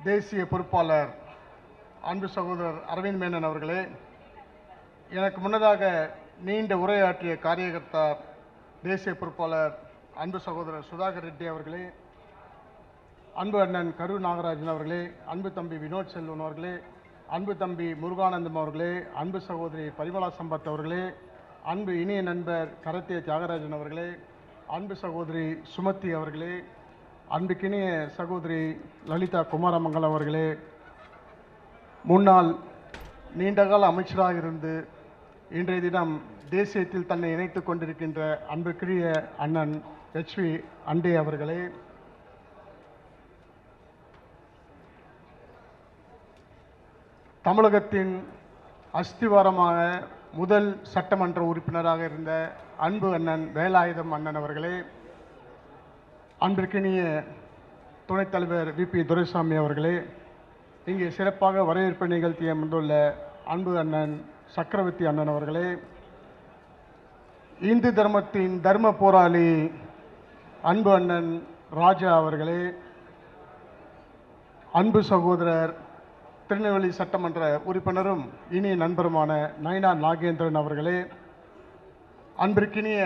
தேசிய பொறுப்பாளர் அன்பு சகோதரர் அரவிந்த் மேனன் அவர்களே எனக்கு முன்னதாக நீண்ட உரையாற்றிய காரியகர்த்தா தேசிய பொறுப்பாளர் அன்பு சகோதரர் சுதாகர் ரெட்டி அவர்களே அன்பு அண்ணன் கரு நாகராஜன் அவர்களே அன்பு தம்பி வினோத் செல்வன் அவர்களே அன்பு தம்பி முருகானந்தம் அவர்களே அன்பு சகோதரி பரிமலா சம்பத் அவர்களே அன்பு இனிய நண்பர் கரத்திய தியாகராஜன் அவர்களே அன்பு சகோதரி சுமதி அவர்களே அன்புக்கினிய சகோதரி லலிதா குமாரமங்கலம் அவர்களே முன்னாள் நீண்டகால அமைச்சராக இருந்து இன்றைய தினம் தேசியத்தில் தன்னை இணைத்து கொண்டிருக்கின்ற அன்புக்குரிய அண்ணன் ஹெச்வி அண்டே அவர்களே தமிழகத்தின் அஸ்திவாரமாக முதல் சட்டமன்ற உறுப்பினராக இருந்த அன்பு அண்ணன் வேலாயுதம் அண்ணன் அவர்களே அன்பிற்கினிய துணைத் தலைவர் வி. பி. துரைசாமி அவர்களே இங்கே சிறப்பாக வரவேற்பு நிகழ்த்திய வந்துள்ள அன்பு அண்ணன் சக்கரவர்த்தி அண்ணன் அவர்களே இந்து தர்மத்தின் தர்ம போராளி அன்பு அண்ணன் ராஜா அவர்களே அன்பு சகோதரர் திருநெல்வேலி சட்டமன்ற உறுப்பினரும் இனிய நண்பருமான நயனா நாகேந்திரன் அவர்களே அன்பிற்கினிய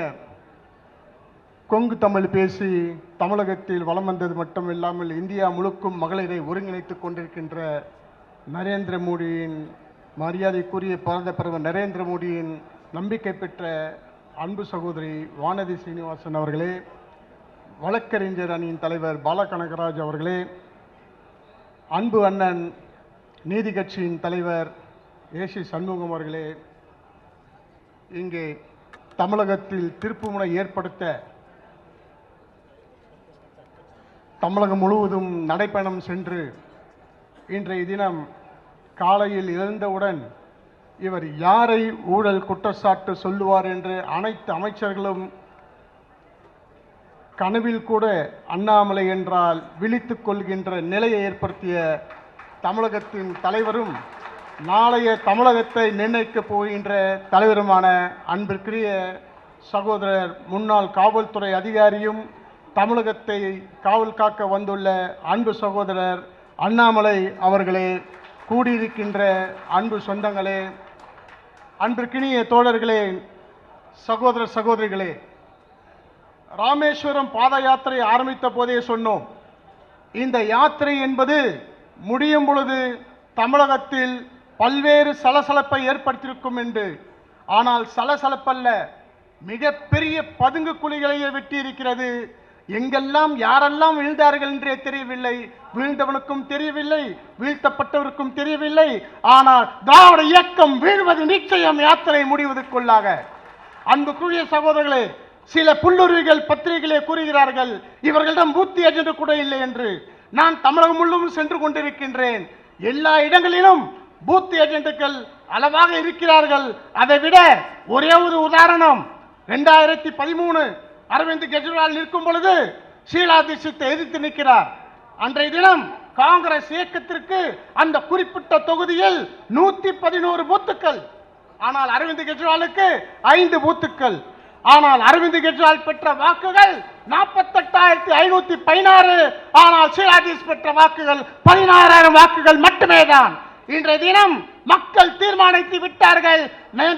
கொங்கு தமிழ் பேசி தமிழகத்தில் வலம் வந்தது மட்டும் இல்லாமல் இந்தியா முழுக்கும் மகளிரை ஒருங்கிணைத்துக் கொண்டிருக்கின்ற நரேந்திர மோடியின் மரியாதைக்குரிய பிறந்த பிரதமர் நரேந்திர மோடியின் நம்பிக்கை பெற்ற அன்பு சகோதரி வானதி சீனிவாசன் அவர்களே வழக்கறிஞர் அணியின் தலைவர் பாலகனகராஜ் அவர்களே அன்பு அண்ணன் நீதி கட்சியின் தலைவர் ஏசி சண்முகம் அவர்களே இங்கே தமிழகத்தில் திருப்புமுனை ஏற்படுத்த தமிழகம் முழுவதும் நடைப்பயணம் சென்று இன்றைய தினம் காலையில் எழுந்தவுடன் இவர் யாரை ஊழல் குற்றச்சாட்டு சொல்லுவார் என்று அனைத்து அமைச்சர்களும் கனவில் கூட அண்ணாமலை என்றால் விழித்து கொள்கின்ற நிலையை ஏற்படுத்திய தமிழகத்தின் தலைவரும் நாளைய தமிழகத்தை நிர்ணயிக்கப் போகின்ற தலைவருமான அன்பிற்குரிய சகோதரர் முன்னாள் காவல்துறை அதிகாரியும் தமிழகத்தை காவல் காக்க வந்துள்ள அன்பு சகோதரர் அண்ணாமலை அவர்களே கூடியிருக்கின்ற அன்பு சொந்தங்களே அன்பிற்கினிய தோழர்களே சகோதர சகோதரிகளே ராமேஸ்வரம் பாத யாத்திரை ஆரம்பித்த போதே சொன்னோம். இந்த யாத்திரை என்பது முடியும் பொழுது தமிழகத்தில் பல்வேறு சலசலப்பை ஏற்படுத்தியிருக்கும் என்று ஆனால் சலசலப்பல்ல மிகப்பெரிய பதுங்கு குழிகளையே வெட்டியிருக்கிறது எங்கெல்லாம் யாரெல்லாம் வீழ்ந்தார்கள் என்றே தெரியவில்லை. வீழ்ந்தவனுக்கும் தெரியவில்லை வீழ்த்தப்பட்டவருக்கும் தெரியவில்லை. ஆனால் திராவிட இயக்கம் வீழ்வது நிச்சயம் யாத்திரை முடிவதற்குள்ளாக. அன்புக்குரிய சகோதரர்களே சில புல்லுருவிகள் பத்திரிகைகளே கூறுகிறார்கள் இவர்களிடம் பூத்தி ஏஜென்ட் கூட இல்லை என்று. நான் தமிழகம் முழுவதும் சென்று கொண்டிருக்கின்றேன். எல்லா இடங்களிலும் பூத் ஏஜென்ட்டுகள் அளவாக இருக்கிறார்கள். அதை விட ஒரே ஒரு உதாரணம் ரெண்டாயிரத்தி பதிமூணு அரவிந்த் கெஜ்ரிவால் நிற்கும் பொழுது ஷீலா தீட்சித்தை எதிர்த்து நிற்கிறார். அன்றைய தினம் காங்கிரஸ் இயக்கத்திற்கு அந்த குறிப்பிட்ட தொகுதியில் நூத்தி பதினோரு பூத்துக்கள். ஆனால் அரவிந்த் கெஜ்ரிவாலுக்கு ஐந்து பூத்துக்கள். ஆனால் அரவிந்த் கெஜ்ரிவால் பெற்ற வாக்குகள் நாற்பத்தெட்டாயிரத்தி ஐநூத்தி பதினாறு. ஆனால் ஷீலாதீஸ் பெற்ற வாக்குகள் பதினாறாயிரம் வாக்குகள் மட்டுமே தான் இன்றைய தினம் மக்கள் தீர்மானித்து விட்டார்கள்.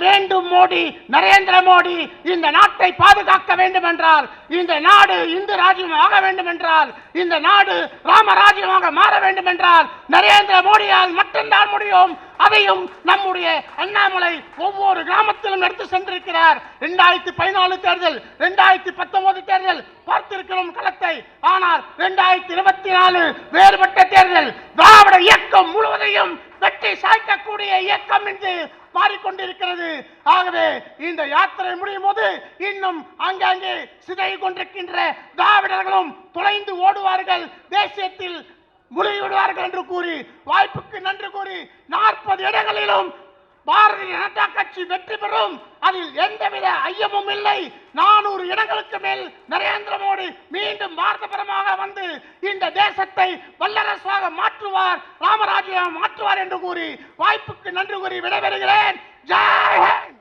வேண்டும் மோடி நரேந்திர மோடி இந்த நாட்டை பாதுகாக்க வேண்டும் என்றால் இந்த நாடு இந்து ராஜ்யம் ஆக வேண்டும் என்றால் இந்த நாடு ராமராஜ்யமாக மாற வேண்டும் என்றால் நரேந்திர மோடியால் மட்டும்தான் முடியும். அதையும் நம்முடைய அண்ணாமலை ஒவ்வொரு கிராமத்திலும் எடுத்து சென்றிருக்கிறார். இரண்டாயிரத்தி பதினாலு தேர்தல் இரண்டாயிரத்தி பத்தொன்பது தேர்தல் பார்த்திருக்கிறோம் களத்தை. ஆனால் இரண்டாயிரத்தி இருபத்தி நாலு வேறுபட்ட தேர்தல் திராவிட இயக்கம் முழுவதையும் வெற்றி சாய்க்கக்கூடிய இயக்கம் என்று மாறிக்கொண்டிருக்கிறது ஆகவே இந்த யாத்திரை முடியும் போது இன்னும் அங்கங்கே சிதறி கொண்டிருக்கின்ற திராவிடர்களும் தொலைந்து ஓடுவார்கள். தேசியத்தில் முழுகிவிடுவார்கள் என்று கூறி வாய்ப்புக்கு நன்றி கூறி நாற்பது இடங்களிலும் பாரதிய ஜனதா கட்சி வெற்றி பெறும். அதில் எந்தவித ஐயமும் இல்லை. நானூறு இடங்களுக்கு மேல் நரேந்திர மோடி மீண்டும் பாரதபரமாக வந்து இந்த தேசத்தை வல்லரசாக மாற்றுவார் ராமராஜ்யம் மாற்றுவார் என்று கூறி வாய்ப்புக்கு நன்றி கூறி விடைபெறுகிறேன். ஜெய்